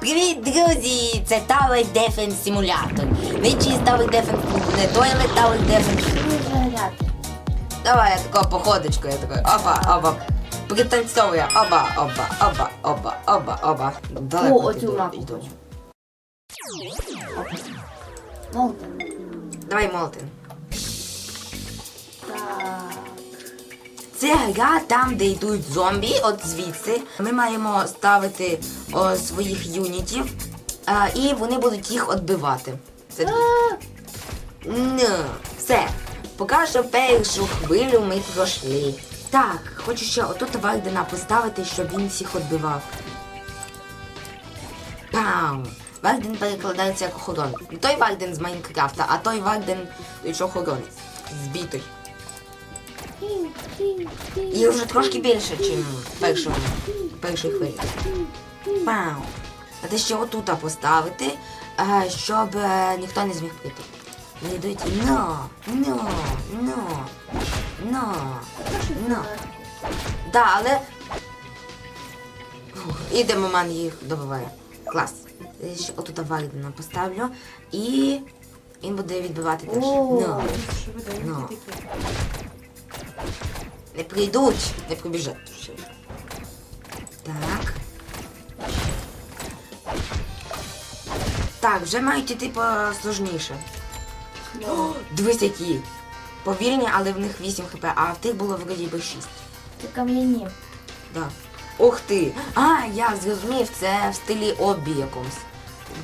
Привіт, друзі! Це Tower Defense Simulator. Не чист Tower Defense, не Toilet Tower Defense. Давай я такого походочку, я такой, оба, оба. Пританцьовує, оба, оба, оба, оба, оба, оба. Далеко О, оцю мапу йду. хочу. Давай Молтин. Це гра там, де йдуть зомбі, от звідси. Ми маємо ставити о, своїх юнітів, а, і вони будуть їх відбивати. Це Ну, все. Поки що першу хвилю ми пройшли. Так, хочу ще отут Вардена поставити, щоб він всіх відбивав. Пау! Варден перекладається як охоронець. Не той Варден з Майнкрафта, а той Варден, що охоронець. Збитий. І вже трошки більше, ніж першому, першій хвилі. А ти ще отут поставити, щоб ніхто не зміг прийти. Не йдуть. Но, но, но, но, но. Да, але. Фух, І їх добиває. Клас. Я Ще отут Вардена поставлю. І він буде відбивати теж. Ну. Не прийдуть, не прибіжать. ще. Так. Так, вже мають іти посложніше. О, дивись які. Повільні, але в них 8 хп, а в тих було вроді би 6. Це кам'яні. Да. Ух ти! А, я зрозумів, це в стилі обі якомусь.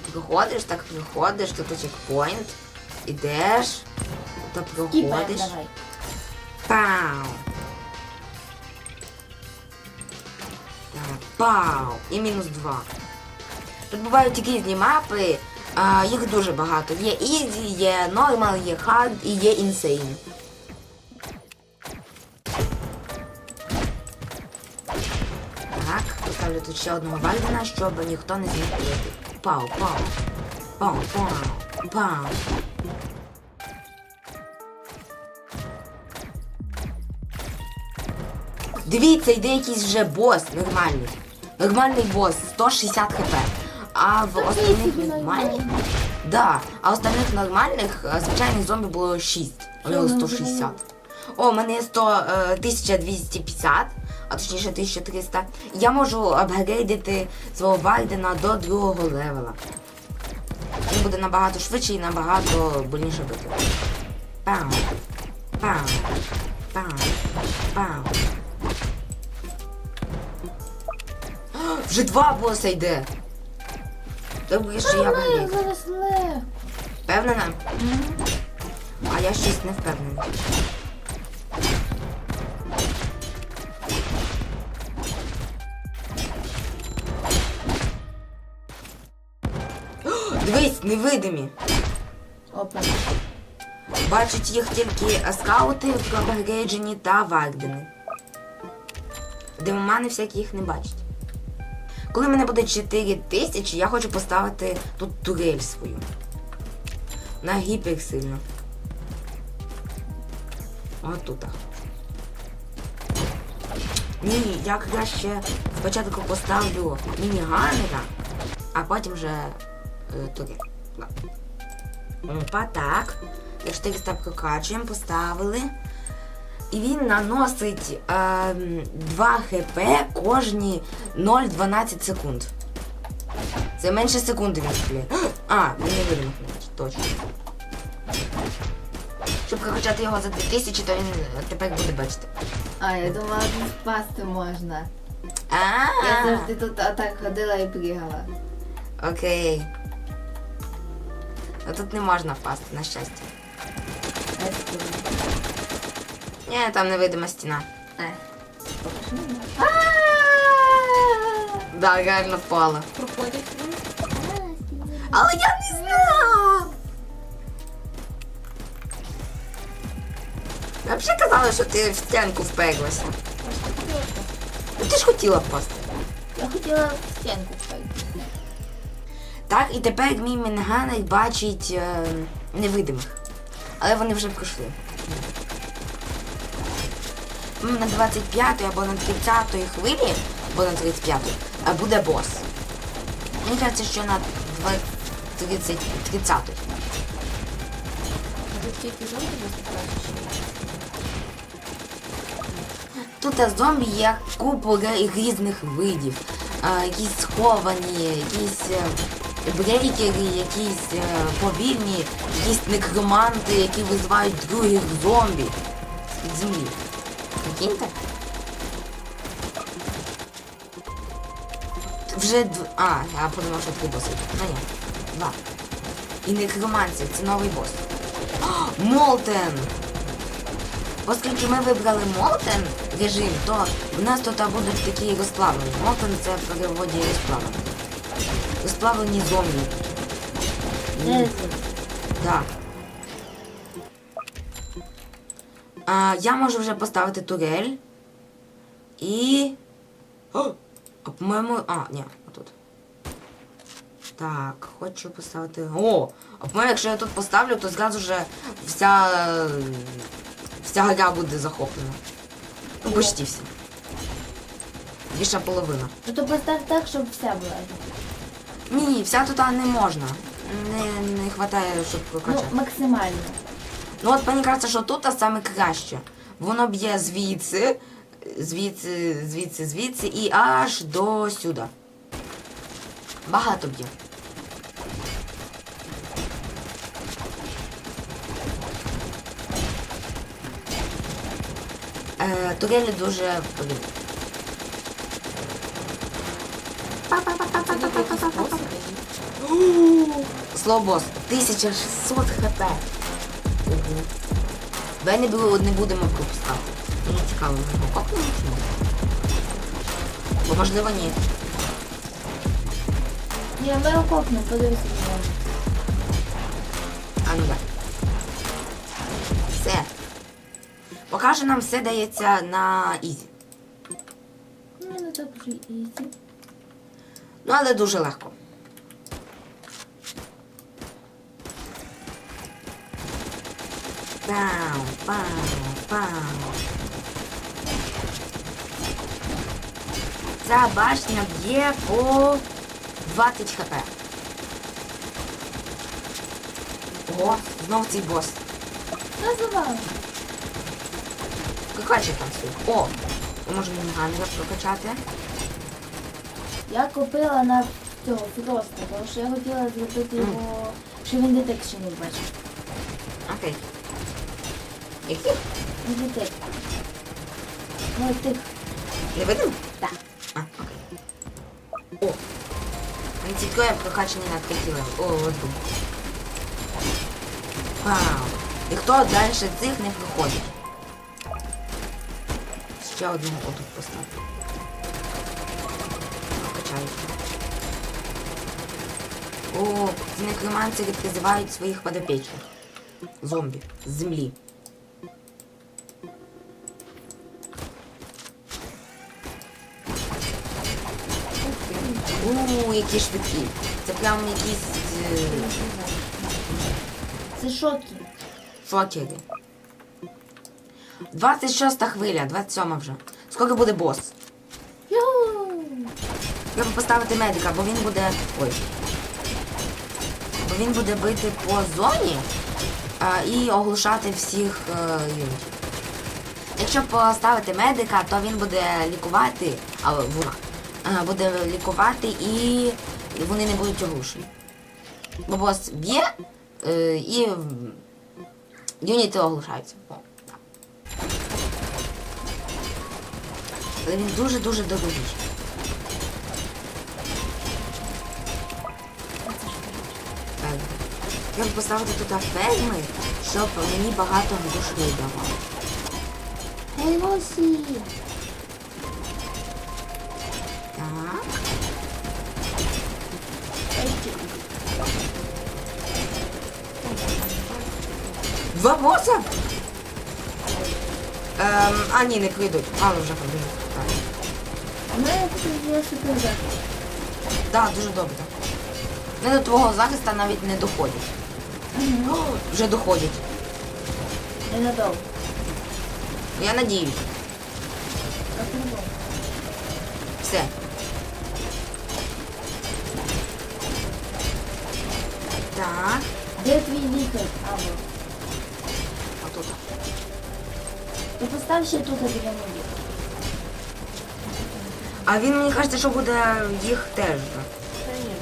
Ти Приходиш, так приходиш, тут чекпоінт, ідеш, то проходиш. давай. Пау! Пау! І мінус два. Тут бувають різні мапи, а, їх дуже багато. Є Easy, є Normal, є Hard і є Insane. Так, поставлю тут ще одного Вальдена, щоб ніхто не зміг прийти. Пау, пау. Пау, пау, пау. Дивіться, йде якийсь вже бос нормальний. Нормальний бос, 160 хп. А в остальних нормальних. Да, а остальних нормальних е, звичайних зомбі було 6. У нього 160. О, у мене є 100, е, 1250, а точніше 1300. Я можу апгрейдити свого Вайдена до другого левела. Він буде набагато швидше і набагато больніше бити. Пам. Пам. Пам. Пам. Вже два боса йде. Добре, що я зараз лев. Впевнена? А я щось не впевнена. Дивись, невидимі. Опа. Бачать їх тільки скаути в Габергейджені та Вардени. Демомани всякі їх не бачать. Коли в мене буде 4 тисячі, я хочу поставити тут турель свою. На гіперсильно. От тут. Ні, я краще спочатку поставлю мініганера, а потім вже е, турель. Да. Опа, так. Як 400 прокачуємо, поставили. І він наносить е, 2 хп кожні 0,12 секунд. Це менше секунди він стріляє. А, він не видно, точно. Щоб прокачати його за 2000, то він е, тепер буде бачити. А, я думала, тут впасти можна. Я А, завжди тут отак ходила і пригала. окей. Ну тут не можна впасти, на щастя. Ні, там невидима стіна. Е. Да, реально впала. Проходять Але я не знав. Я взагалі казала, що ти в стінку вперлася. Ну ти ж хотіла впасти. Я хотіла в стінку впасти. Так, і тепер мій Мінганер бачить е, невидимих. Але вони вже пройшли. М, На 25 або на 30 хвилі, або на 35 буде бос. Мені кажется, що на 30 30 Може тільки зомбі? Тут є купу різних видів. А, якісь сховані, якісь е, брейкери, якісь е, повільні, якісь некроманти, які визивають других зомбі з землі. Прикиньте? Вже дв... А, я подумав, що три боси. Ну ні, два. І некроманців, це новий бос. О, Молтен! Оскільки ми вибрали Молтен режим, то в нас тут будуть такі розплавлені. Молтен це в переводі розплавлені. Розплавлені зомбі. Так. А, я можу вже поставити турель. І. О! А по-моєму. А, ні, отут. Так, хочу поставити. О! А по-моєму, якщо я тут поставлю, то зразу же вся. Вся гра буде захоплена. Ну, почти вся. Більша половина. Ну то постав так, щоб вся була. Ні, вся тут не можна. Не, не вистачає, щоб Ну, максимально. Ну от мені кажеться, що тут саме краще. Воно б'є звідси, звідси, звідси, звідси і аж до сюди. Багато б'є. Е, турелі дуже повільні. Це якісь способи. Слово бос, 1600 хп. Ого. Давай не, було, не будемо пропускати. Мені цікаво, його копнемо чи ні? Бо можливо ні. Ні, ми окопнемо, подивися на нього. А ну так. Все. Поки що нам все дається на ізі. Ну, не так вже ізі. Ну, але дуже легко. Пау, пау, пау. Ця башня б'є по 20 хп. О, знов цей бос. Називаю. Прокачай там свій. О! Можемо Ганга прокачати. Я купила на цього просто, тому що я хотіла зробити його, що він детекшн не бачив. Окей. Яких? Не детект. Ну, тих. Не видно? Так. А, окей. О! Цікаве прокачані на третій О, от тут. Вау! І хто далі цих не проходить? Ще одного отут поставлю. Прокачаю. О, ці некроманцери призивають своїх подопічних. Зомбі. З землі. Які швидкі. Це прям якісь е, Це шоки. шокери. 26 хвиля, 27 вже. Скільки буде бос? Йоу! Треба поставити медика, бо він буде. Ой. Бо він буде бити по зоні а, і оглушати всіх е, юнітів. Якщо поставити медика, то він буде лікувати, а вона буде лікувати і вони не будуть оглушені. Бо бос б'є е, і юніти оглушаються. Але він дуже-дуже дорогий. Так. Треба поставити тут ферми, щоб мені багато грошей давали. Ей, Лосі! Так. Два боса? Ем, а ні, не прийдуть. Але вже прийдуть. Так. Мене тут є суперзахист. Так, дуже добре. Ми до твого захисту навіть не доходять. О, вже доходять. Ненадовго. Я надіюсь. Все. Так. Де твій лікар, Або? Отут. То постав ще тут біля мене. А він мені кажеться, що буде їх теж. Та ні.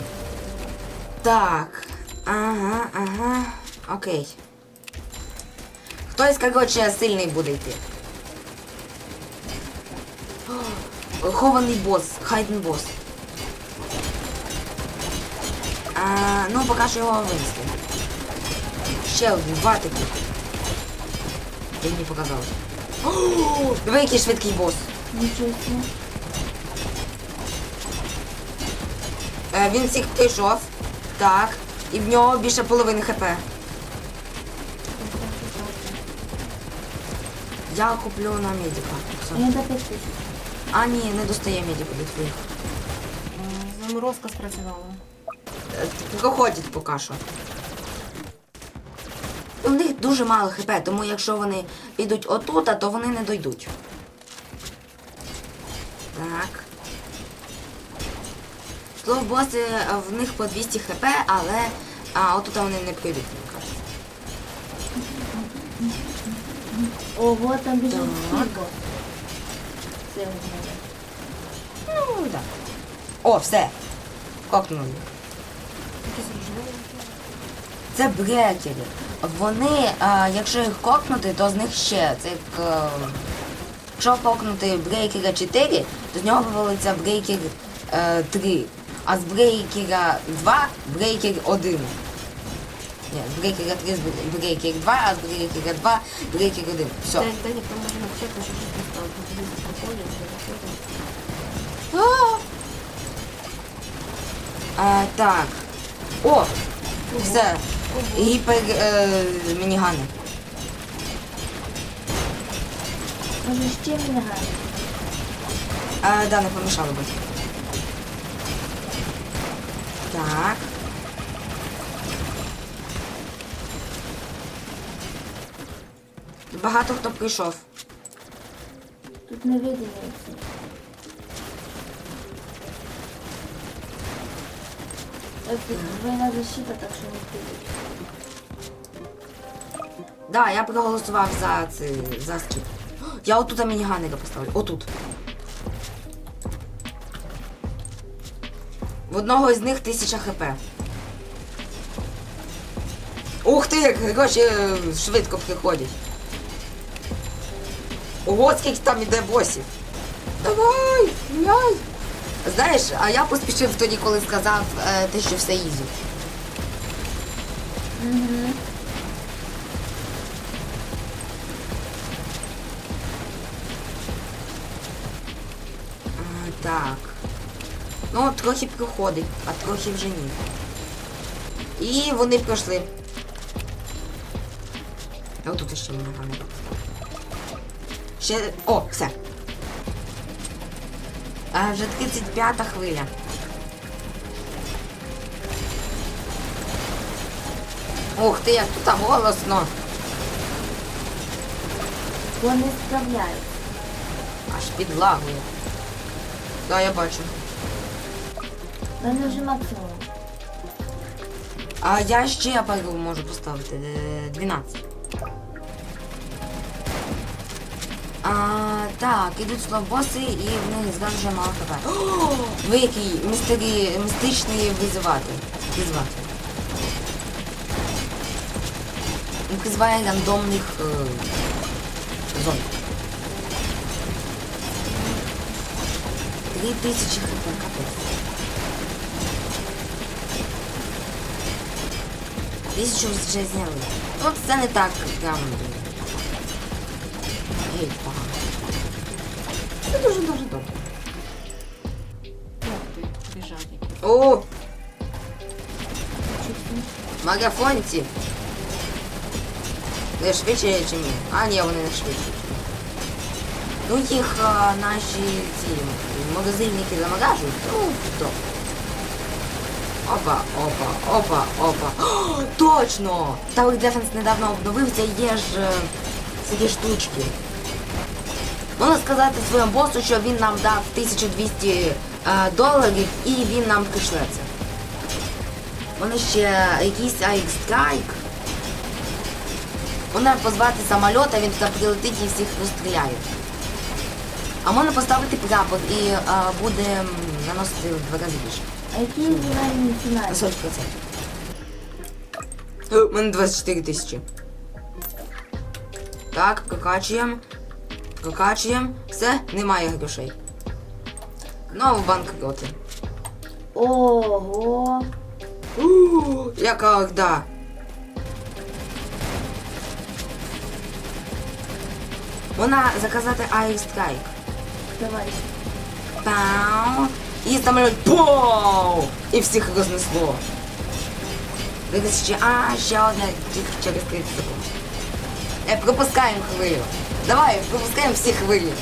Так. Ага, ага. Окей. Хтось, короче, сильний буде йти. Хований бос, хайден бос. А, ну, поки що його винесли. Ще один, два таких. Ти мені показалось. Диви, який швидкий бос. Нічого. Е, він всіх прийшов. Так. І в нього більше половини хп. Я куплю на медика. Все. Він за 5 тисяч. А, ні, не достає медику до твоїх. Заморозка спрацювала. Проходять поки що. У них дуже мало хп, тому якщо вони підуть отут, то вони не дойдуть. Так. Слово боси е, в них по 200 хп, але а, отут вони не прийдуть, мені кажуть. Ого, там біжить Так. Це в мене. Ну, так. О, все. Кокнули. Це брекери. Вони, а, якщо їх кокнути, то з них ще. Це як. е, Якщо кокнути брейкера 4, то з нього вивалиться брейкер е, 3. А з брейкера 2 брейкер 1. Ні, з брейкера 3 з бр- брейкер 2, а з брейкера 2 брейкер 1. Все. День, день, там можна почати, що щось не стало. Тут люди проходять, що проходять. А, так. О! Все. Гіпер е, мінігани. Може ще грати? А, да, не помішало би. Так. Багато хто прийшов. Тут не видно ці. Так, тут двойна защита, так що не підуть. Да, я проголосував за це, за скіп. Я отут мініганика поставлю. Отут. В одного з них тисяча хп. Ух ти, гроші е, швидко приходять. Ого, скільки там іде босів. Давай, давай. Знаєш, а я поспішив тоді, коли сказав е, те, що все ізі. Угу. Так. Ну, трохи проходить, а трохи вже ні. І вони пройшли. А отут ще мене гане. Ще. О, все. А, вже 35-та хвиля. Ух ти, як тут голосно. Вони справляють. Аж підлагує. Да, я бачу. У мене вже максимум. А я ще пару можу поставити. е, 12. А, так, ідуть слабоси і в них зразу вже мало хп. Ви який містері, містичний визивати. Визивати. Він призиває рандомних е, зон. Три тисячі хп, капець. Тисячу вже зняли. Ну, це не так прям. Геть погано. Це дуже дуже добре. Ух ти, біжать які. О! Магафонці. Не швидше, ніж ми. А, ні, вони не швидше. Ну їх а, наші ці магазинники замагажують. Ну, то. Опа, опа, опа, опа. О, точно! Tower Defense недавно обновився, є ж е, ці штучки. Можна сказати своєму босу, що він нам дав 1200 е, доларів і він нам пришле це. Воно ще якийсь AX Strike. Можна позвати самоліт, а він туди прилетить і всіх розстріляє. А можна поставити прапор і а, буде м, наносити в два рази більше. А який фінальний фінал? На 40%. Е, У мене 24 тисячі. Так, прокачуємо. Прокачуємо. Все, немає грошей. Знову банкроти. Ого. Ууу, яка орда. Можна заказати Air Strike. Давай. Пау. І самоліт Поу! І всіх рознесло. Зараз ще, а, ще одна тільки через 30 секунд. Е, пропускаємо хвилю. Давай, пропускаємо всі хвилі.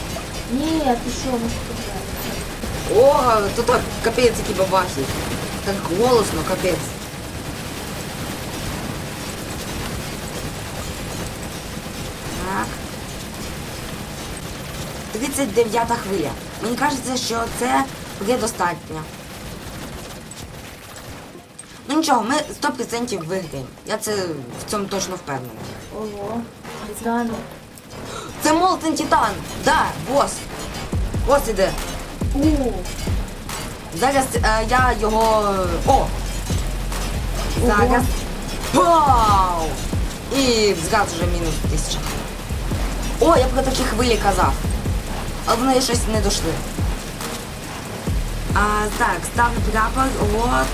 Ні, ти що, ми ж. О, тут так капець які бабахи. Так голосно, капець. Так. 39 хвиля. Мені кажеться, що це буде достатньо. Ну нічого, ми 100% виграємо. Я це в цьому точно впевнений. Ого. Титану. Це Молтен Титан! Да, бос! Бос іде. Зараз е, я його. О! Зараз. Вау! І згад вже мінус тисяча. О, я про такі хвилі казав. Але вони щось не дошли. А, так, ставлю прапор, от.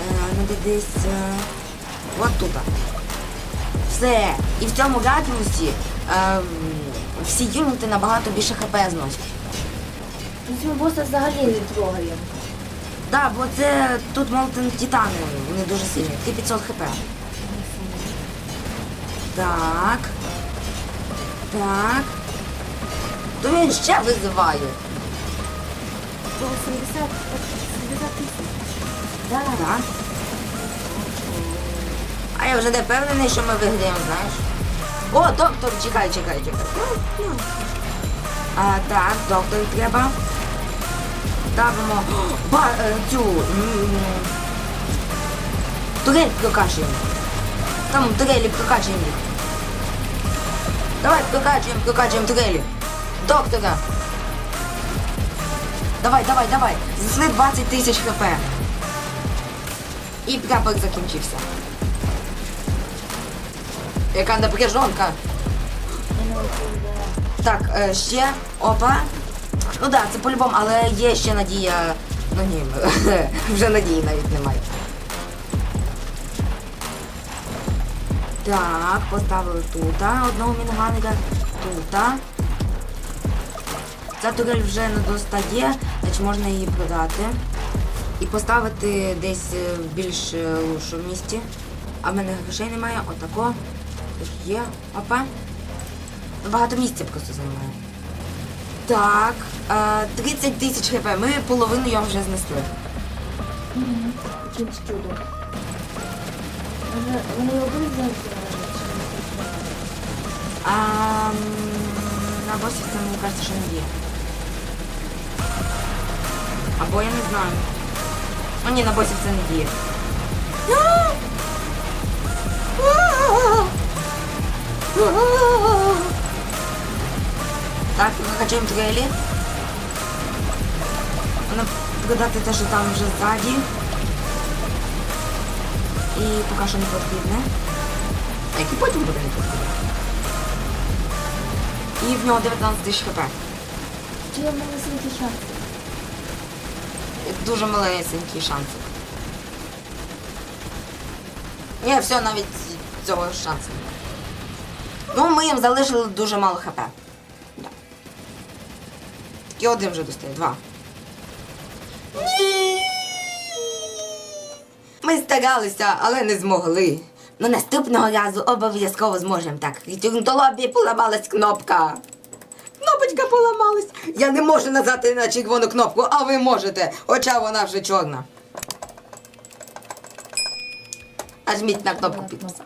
Е, надо десь. Е, от тут. Все. І в цьому радіусі е, всі юніти набагато більше хп зносять. Ми боса взагалі не трогаємо. Да, бо це тут Молтен Титани, вони дуже сильні. 3500 хп. Так. Так. То він ще визиває. Було 70, 70 тисяч. Так. А я вже не впевнений, що ми виграємо, знаєш. О, доктор, чекай, чекай, чекай. А, так, доктор треба. Ставимо ба, е, цю. Турель прокачуємо. Там турелі прокачуємо. Давай прокачуємо, прокачуємо турелі. Доктора. Давай, давай, давай. Знесли 20 тисяч хп. І прапор закінчився. Яка напряжонка. Так, е, ще. Опа. Ну да, це по-любому, але є ще надія. Ну ні, вже надії навіть немає. Так, поставили тут одного мінганика. Тут. Ця турель вже не достає, значить можна її продати. І поставити десь е, в більш е, лучшому місці. А в мене грошей немає, отако. Є. Опа. Багато місця просто займає. Так, е, 30 тисяч хп. Ми половину його вже знесли. Якимсь чудом. Вони його будуть А, на босі це мені кажеться, що не є. Або я не знаю. Ну ні, на босі це не діє. Так, закачаємо трелі. Вона продати те, що там вже ззаді. І поки що не потрібне. А який потім буде не потрібне? І в нього 19 тисяч хп. Чи світі шанси? Дуже малесенький шансик. Ні, все, навіть цього шансу немає. Ну, ми їм залишили дуже мало хп. Да. Тільки один вже достає, два. Ми старалися, але не змогли. Ну наступного разу обов'язково зможемо так. В лобі поламалась кнопка. Кнопочка поламалась. Я не можу нажати на червону кнопку, а ви можете, хоча вона вже чорна. Нажміть на кнопку кнопка.